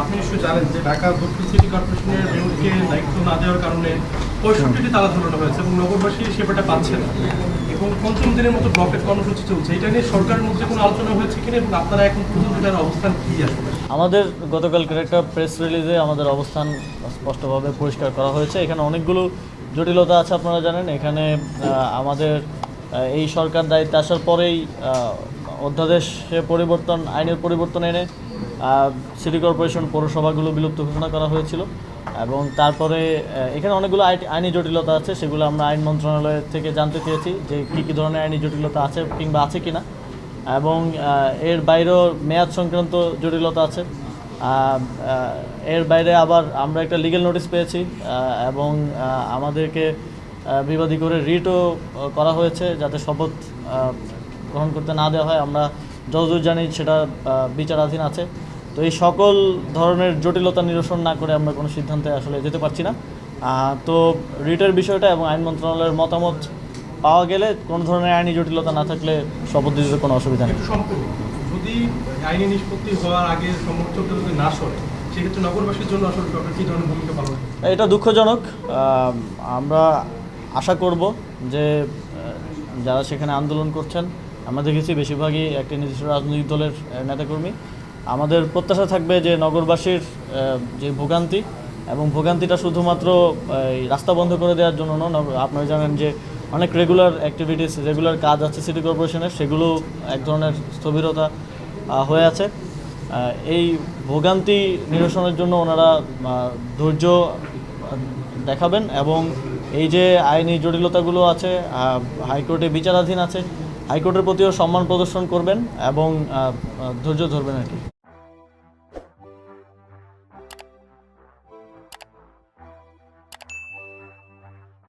আপনি নিশ্চয়ই জানেন যে ঢাকা দক্ষিণ সিটি কর্পোরেশনের মেয়রকে দায়িত্ব না দেওয়ার কারণে পঁয়ষট্টিটি তালা ঝুলানো হয়েছে এবং নগরবাসী সেবাটা পাচ্ছে না। এবং পঞ্চম দিনের মতো ব্লকের কর্মসূচি চলছে। এটা নিয়ে সরকারের মধ্যে কোনো আলোচনা হয়েছে কিনা এবং আপনারা এখন পর্যন্ত এটার অবস্থান কি আছে? আমাদের গতকালকের একটা প্রেস রিলিজে আমাদের অবস্থান স্পষ্টভাবে পরিষ্কার করা হয়েছে। এখানে অনেকগুলো জটিলতা আছে আপনারা জানেন। এখানে আমাদের এই সরকার দায়িত্বে আসার পরেই অধ্যাদেশে পরিবর্তন, আইনের পরিবর্তন এনে সিটি কর্পোরেশন পৌরসভাগুলো বিলুপ্ত ঘোষণা করা হয়েছিল এবং তারপরে এখানে অনেকগুলো আই- আইনি জটিলতা আছে, সেগুলো আমরা আইন মন্ত্রণালয় থেকে জানতে চেয়েছি যে কী কী ধরনের আইনি জটিলতা আছে কিংবা আছে কি না এবং এর বাইরেও মেয়াদ সংক্রান্ত জটিলতা আছে। এর বাইরে আবার আমরা একটা লিগেল নোটিশ পেয়েছি এবং আমাদেরকে বিবাদী করে রিটও করা হয়েছে যাতে শপথ গ্রহণ করতে না দেওয়া হয়। আমরা যতদূর জানি সেটা বিচারাধীন আছে। তো এই সকল ধরনের জটিলতা নিরসন না করে আমরা কোনো সিদ্ধান্তে আসলে যেতে পারছি না। তো রিটের বিষয়টা এবং আইন মন্ত্রণালয়ের মতামত পাওয়া গেলে কোনো ধরনের আইনি জটিলতা না থাকলে শপথ দিতে কোনো অসুবিধা নেই। যদি আইনি নিষ্পত্তি হওয়ার আগে যদি না সরে সেক্ষেত্রে নগরবাসীর জন্য আসলে সরকার কী ধরনের ভূমিকা পালন এটা দুঃখজনক। আমরা আশা করব যে যারা সেখানে আন্দোলন করছেন আমরা দেখেছি বেশিরভাগই একটি নির্দিষ্ট রাজনৈতিক দলের নেতাকর্মী। আমাদের প্রত্যাশা থাকবে যে নগরবাসীর যে ভোগান্তি এবং ভোগান্তিটা শুধুমাত্র এই রাস্তা বন্ধ করে দেওয়ার জন্য নয় আপনারা জানেন যে অনেক রেগুলার অ্যাক্টিভিটিস রেগুলার কাজ আছে সিটি কর্পোরেশনের সেগুলো এক ধরনের স্থবিরতা হয়ে আছে। এই ভোগান্তি নিরসনের জন্য ওনারা ধৈর্য দেখাবেন এবং এই যে আইনি জটিলতাগুলো আছে হাইকোর্টে বিচারাধীন আছে, হাইকোর্টের প্রতিও সম্মান প্রদর্শন করবেন এবং ধৈর্য ধরবেন আর কি।